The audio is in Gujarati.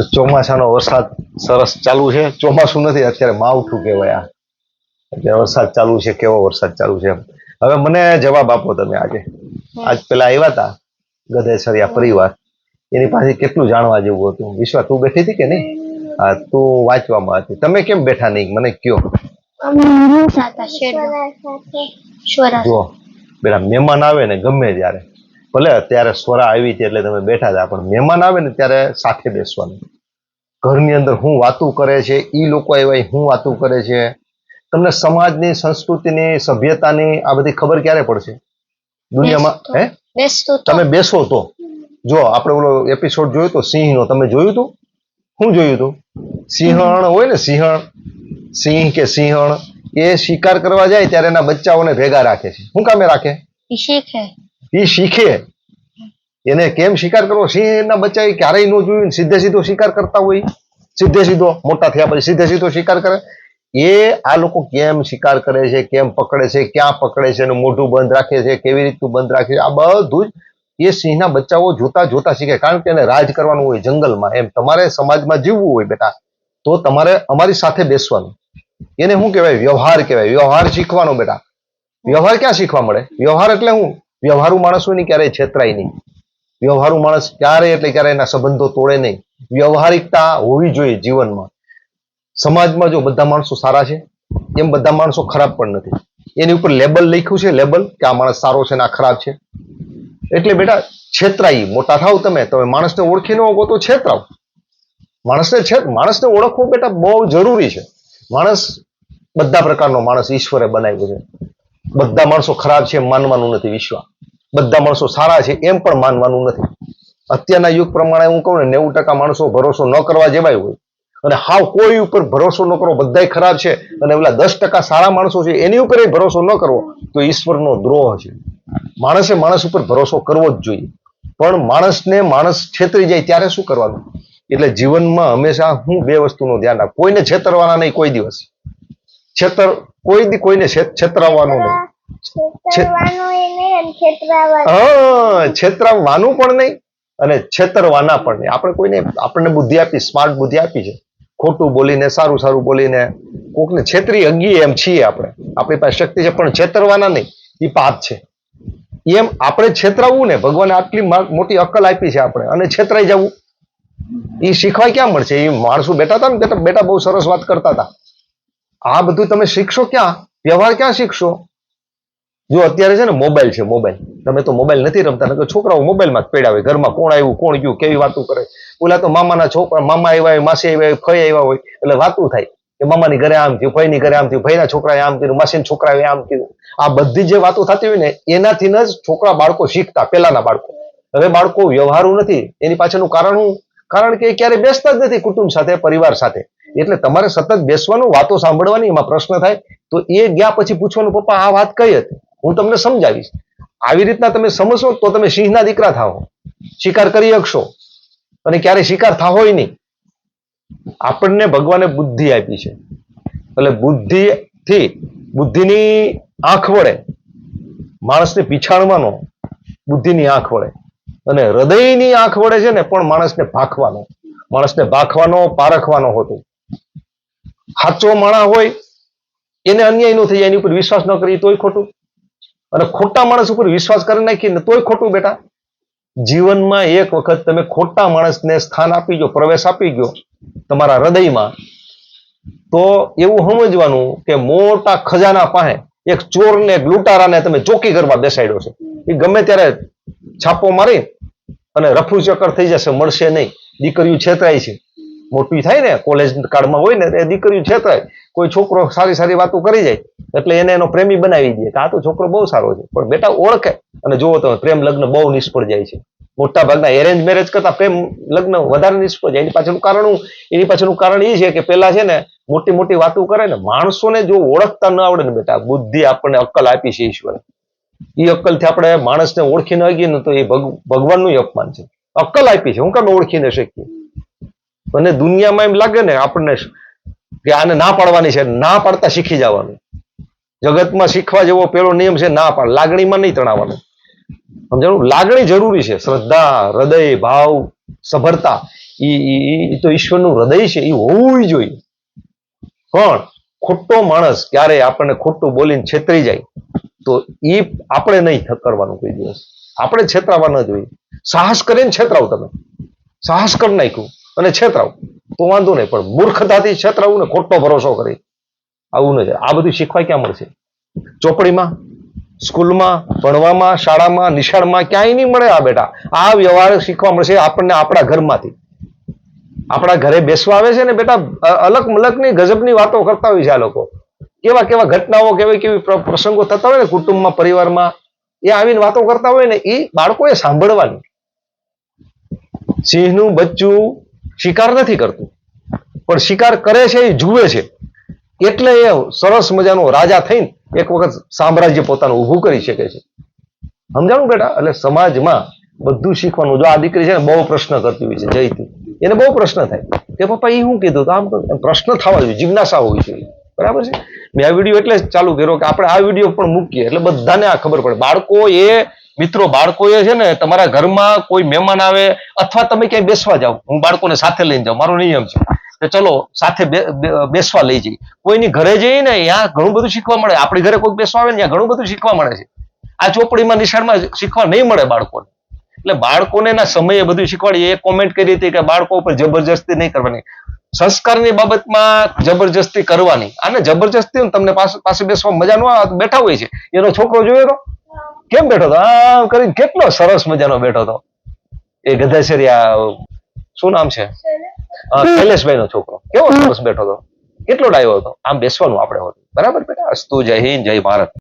તો ચોમાસાનો વરસાદ સરસ ચાલુ છે. ચોમાસું નથી અત્યારે માવઠું કહેવાય આ. અત્યારે વરસાદ ચાલુ છે કેવો વરસાદ ચાલુ છે હવે મને જવાબ આપો તમે આજે. આજ પેલા આવ્યા હતા ગધેસરિયા પરિવાર. એની પાસે કેટલું જાણવા જેવું હતું વિશ્વા તું બેઠી હતી કે નહીં? હા તું વાંચવામાં હતી. તમે કેમ બેઠા નહીં? મને કયો. જુઓ પેલા મહેમાન આવે ને ગમે ત્યારે. ભલે અત્યારે સ્વરા આવી છે એટલે તમે બેઠા હતા પણ મહેમાન આવે ને ત્યારે સાથે બેસવાનું. ઘરની અંદર હું વાતું કરે છે એ લોકો આવ્યા હું વાતું કરે છે. તમને સમાજની સંસ્કૃતિની સભ્યતાની આ બધી ખબર ક્યારે પડશે? દુનિયામાં હે? તમે બેસો તો. જો આપણે ઓલો એપિસોડ જોયો તો સિંહનો તમે જોયું તો હું જોયું તું સિંહણ હોય ને સિંહણ. સિંહ કે સિંહણ એ શિકાર કરવા જાય ત્યારે એના બચ્ચાઓને ભેગા રાખે છે. શું કામે રાખે? શીખે. એ શીખે. એને કેમ શિકાર કરવો? સિંહના બચ્ચા એ ક્યારેય ન જોયું સીધે સીધો શિકાર કરતા હોય. સીધે સીધો, મોટા થયા પછી સીધે સીધો શિકાર કરે. એ આ લોકો કેમ શિકાર કરે છે, કેમ પકડે છે, ક્યાં પકડે છે, એનું મોઢું બંધ રાખે છે, કેવી રીતનું બંધ રાખે છે, આ બધું જ એ સિંહના બચ્ચાઓ જોતા જોતા શીખે. કારણ કે એને રાજ કરવાનું હોય જંગલમાં, એમ તમારે સમાજમાં જીવવું હોય બેટા, તો તમારે અમારી સાથે બેસવાનું. એને શું કહેવાય? વ્યવહાર કહેવાય. વ્યવહાર શીખવાનો બેટા. વ્યવહાર ક્યાં શીખવા મળે? વ્યવહાર એટલે હું વ્યવહારુ માણસોની ક્યારેય છેતરાય નહીં. વ્યવહારુ માણસ ક્યારે એટલે ક્યારે એના સંબંધો તોડે નહીં. વ્યવહારિકતા હોવી જોઈએ જીવનમાં. સમાજમાં જો બધા માણસો સારા છે, એમ બધા માણસો ખરાબ પણ નથી. એની ઉપર લેબલ લખ્યું છે લેબલ કે આ માણસ સારો છે ને આ ખરાબ છે. એટલે બેટા, છેતરાઈ. મોટા થાવ તમે. તમે માણસને ઓળખી ન હોગો તો છેતરાવ. માણસને છે માણસને ઓળખવું બેટા બહુ જરૂરી છે. માણસ બધા પ્રકારનો માણસ ઈશ્વરે બનાવ્યો છે. બધા માણસો ખરાબ છે માનવાનું નથી વિશ્વ બધા માણસો સારા છે એમ પણ માનવાનું નથી. અત્યારના યુગ પ્રમાણે હું કહું ને, નેવું ટકા માણસો ભરોસો ન કરવા જેવાય હોય. અને હાવ કોઈ ઉપર ભરોસો ન કરો, બધાય ખરાબ છે. અને ઓલા દસ ટકા સારા માણસો છે, એની ઉપર ભરોસો ન કરવો, તો ઈશ્વરનો દ્રોહ છે. માણસે માણસ ઉપર ભરોસો કરવો જ જોઈએ. પણ માણસને માણસ છેતરી જાય ત્યારે શું કરવાનું? એટલે જીવનમાં હંમેશા હું બે વસ્તુનું ધ્યાન રાખ. કોઈને છેતરવાના નહીં કોઈ દિવસ. છેતર કોઈ દી કોઈને છેત- છેતરાવવાનું નહીં. એ છેતરાવાનું છેતરાવવાનું. પણ નહીં અને છેતરવાના પણ નહીં. આપણે કોઈને આપણને બુદ્ધિ આપી સ્માર્ટ બુદ્ધિ આપી છે. ખોટું બોલીને સારું સારું બોલીને કોકને છેતરી અગીએ એમ છીએ આપણે. આપણી પાસે શક્તિ છે પણ છેતરવાના નહીં. એ પાપ છે. એમ આપણે છેતરાવવું ને ભગવાને આટલી મોટી અક્કલ આપી છે આપણે. અને છેતરાઈ જવું. એ શીખવાય ક્યાં મળશે? એ માણસો બેઠા હતા ને બેટા બેટા બહુ સરસ વાત કરતા હતા. આ બધું તમે શીખશો ક્યાં? વ્યવહાર ક્યાં શીખશો? જો અત્યારે છે ને મોબાઈલ છે, મોબાઈલ. તમે તો મોબાઈલ નથી રમતા, નકર છોકરાઓ મોબાઈલમાં જ પડ્યા ઘરમાં કોણ આવ્યું, કોણ ગયું, કેવી વાતો કરે. ઓલા તો મામાના છોકરા, મામા આવ્યા હોય, માસી આવ્યા હોય, ફઈ આવ્યા હોય, એટલે વાતું થાય. કે મામાની ઘરે આમ થયું, ફઈની ઘરે આમ થયું, ફઈના છોકરાએ આમ કર્યું, માસીના છોકરાએ આમ કર્યું. આ બધી જે વાતો થતી હોય ને, એનાથી જ છોકરા બાળકો શીખતા, પેલાના બાળકો. હવે બાળકો વ્યવહારું નથી. એની પાછળનું કારણ હું? કારણ કે એ ક્યારે બેસતા જ નથી કુટુંબ સાથે, પરિવાર સાથે. એટલે તમારે સતત બેસવાનું, વાતો સાંભળવાની, એમાં પ્રશ્ન થાય, તો એ ગયા પછી પૂછવાનું, પપ્પા, આ વાત કઈ હતી? હું તમને સમજાવીશ. આવી રીતના તમે સમજશો તો તમે સિંહના દીકરા થાવ શિકાર કરી શકશો. અને ક્યારે શિકાર થાહોય નહીં. આપણને ભગવાને બુદ્ધિ આપી છે. એટલે બુદ્ધિથી, બુદ્ધિની આંખ વડે માણસને પીછાણવાનો, બુદ્ધિની આંખ વડે અને હૃદયની આંખ વડે છે ને, પણ માણસને ભાખવાનો. માણસને ભાખવાનો, પારખવાનો હોતો. સાચો માણા હોય, એને અન્યાય ન થઈ જાય એની ઉપર વિશ્વાસ ન કરીએ તોય ખોટું. અને ખોટા માણસ ઉપર વિશ્વાસ કરી નાખીએ ને તોય ખોટું બેટા. જીવનમાં એક વખત તમે ખોટા માણસને સ્થાન આપી ગયો, પ્રવેશ આપી ગયો તમારા હૃદયમાં, તો એવું સમજવાનું કે મોટા ખજાના પાસે એક ચોરને એક લૂંટારાને તમે ચોકી કરવા બેસાડ્યો છે. એ ગમે ત્યારે છાપો મારી અને રફુ ચક્કર થઈ જશે, મળશે નહીં. દીકરીઓ છેતરાય છે. મોટી થાય ને કોલેજ કાળમાં હોય ને, એ દીકરીઓ છેતરાય. કોઈ છોકરો સારી સારી વાતો કરી જાય, એટલે એને એનો પ્રેમી બનાવી દે. કે આ તો છોકરો બહુ સારો છે. પણ બેટા ઓળખે. અને જુઓ તમે, પ્રેમ લગ્ન બહુ નિષ્ફળ જાય છે. મોટા ભાગના એરેન્જ મેરેજ કરતા પ્રેમ લગ્ન વધારે નિષ્ફળ જાય. એની પાછળનું કારણ? એની પાછળનું કારણ એ છે કે પેલા છે ને, મોટી મોટી વાતો કરે ને, માણસોને જો ઓળખતા ન આવડે ને બેટા, બુદ્ધિ આપણને અક્કલ આપી છે ઈશ્વરે. એ અક્કલથી આપણે માણસને ઓળખી ન શકીએ ને તો એ ભગ- ભગવાનનું અપમાન છે. અક્કલ આપી છે. હું કામ ઓળખી ન શકીએ? અને દુનિયામાં એમ લાગે ને આપણને કે આને ના પાડવાની છે, ના પાડતા શીખી જવાનું. જગતમાં શીખવા જેવો પેલો નિયમ છે, ના પાડ, લાગણીમાં નહીં તણાવવાનું સમજાણું? લાગણી જરૂરી છે. શ્રદ્ધા, હૃદય, ભાવ, સભરતા એ તો ઈશ્વરનું હૃદય છે એ હોવું જોઈએ. પણ ખોટો માણસ ક્યારે આપણને ખોટું બોલીને છેતરી જાય, તો એ આપણે નહીં કરવાનું કોઈ દિવસ. આપણે છેતરાવા ન જોઈએ. સાહસ કરીને છેતરાવ તમે. સાહસ કરી નાખ્યું. અને છેતરાવું. તો વાંધો નહીં, પણ મૂર્ખતાથી છેતરાવું ને ખોટો ભરોસો કરી. આવું ન આ બધું શીખવા ક્યાં મળશે? ચોપડીમાં, સ્કૂલમાં, ભણવામાં, શાળામાં, નિશાળમાં ક્યાંય નહીં મળે આ બેટા. આ વ્યવહાર શીખવા મળશે આપણને આપણા ઘરમાંથી. આપણા ઘરે બેસવા આવે છે ને બેટા અલગ મલકની ગજબની વાતો કરતા હોય છે આ લોકો. કેવા કેવા ઘટનાઓ, કેવી કેવી પ્રસંગો થતા હોય ને કુટુંબમાં, પરિવારમાં, એ આવીને વાતો કરતા હોય ને એ બાળકોએ સાંભળવાની. સિંહનું, બચ્ચું શિકાર નથી કરતું. પણ શિકાર કરે છે એ જુએ છે. એટલે એ સરસ મજાનો રાજા થઈને એક વખત સામ્રાજ્ય પોતાનું ઊભું કરી શકે છે. સમજાણું બેટા? એટલે સમાજમાં બધું શીખવાનું. જો આ દીકરી છે ને બહુ પ્રશ્ન કરતી હોય છે જયતી એને બહુ પ્રશ્ન થાય. કે પપ્પા એ શું કીધું? તો આમ પ્રશ્ન થવા જોઈએ, જિજ્ઞાસા હોવી જોઈએ. બરાબર છે? મેં આ વીડિયો એટલે ચાલુ કર્યો કે આપણે આ વીડિયો પણ મૂકીએ. એટલે બધાને આ ખબર પડે. બાળકો એ મિત્રો બાળકો એ છે ને તમારા ઘરમાં કોઈ મહેમાન આવે અથવા તમે ક્યાંય બેસવા જાઓ, હું બાળકોને સાથે લઈને જાઉં, મારો નિયમ છે. કે ચલો, સાથે બેસવા લઈ જઈએ. કોઈની ઘરે જઈએ ને ત્યાં ઘણું બધું શીખવા મળે. આપણી ઘરે કોઈ બેસવા આવે ને ત્યાં ઘણું બધું શીખવા મળે છે. આ ચોપડીમાં નિશાળમાં શીખવા નહીં મળે બાળકોને. એટલે બાળકોને ના સમયે બધું શીખવાડીએ. એ કોમેન્ટ કરી હતી કે બાળકો ઉપર જબરજસ્તી નહીં કરવાની. સંસ્કારની બાબતમાં જબરજસ્તી કરવાની. અને જબરજસ્તી તમને પાસે બેસવા મજા ન બેઠા હોય છે. એનો છોકરો જોયો કેમ બેઠો હતો? આમ કરીને કેટલો સરસ મજાનો બેઠો હતો. એ ગધેસરિયા શું નામ છે? શૈલેષભાઈ. નો છોકરો. કેવો સરસ બેઠો હતો. કેટલો ડાયો હતો. આમ બેસવાનું આપણે હોતું. બરાબર બેટા? અસ્તુ જય હિન્દ જય ભારત.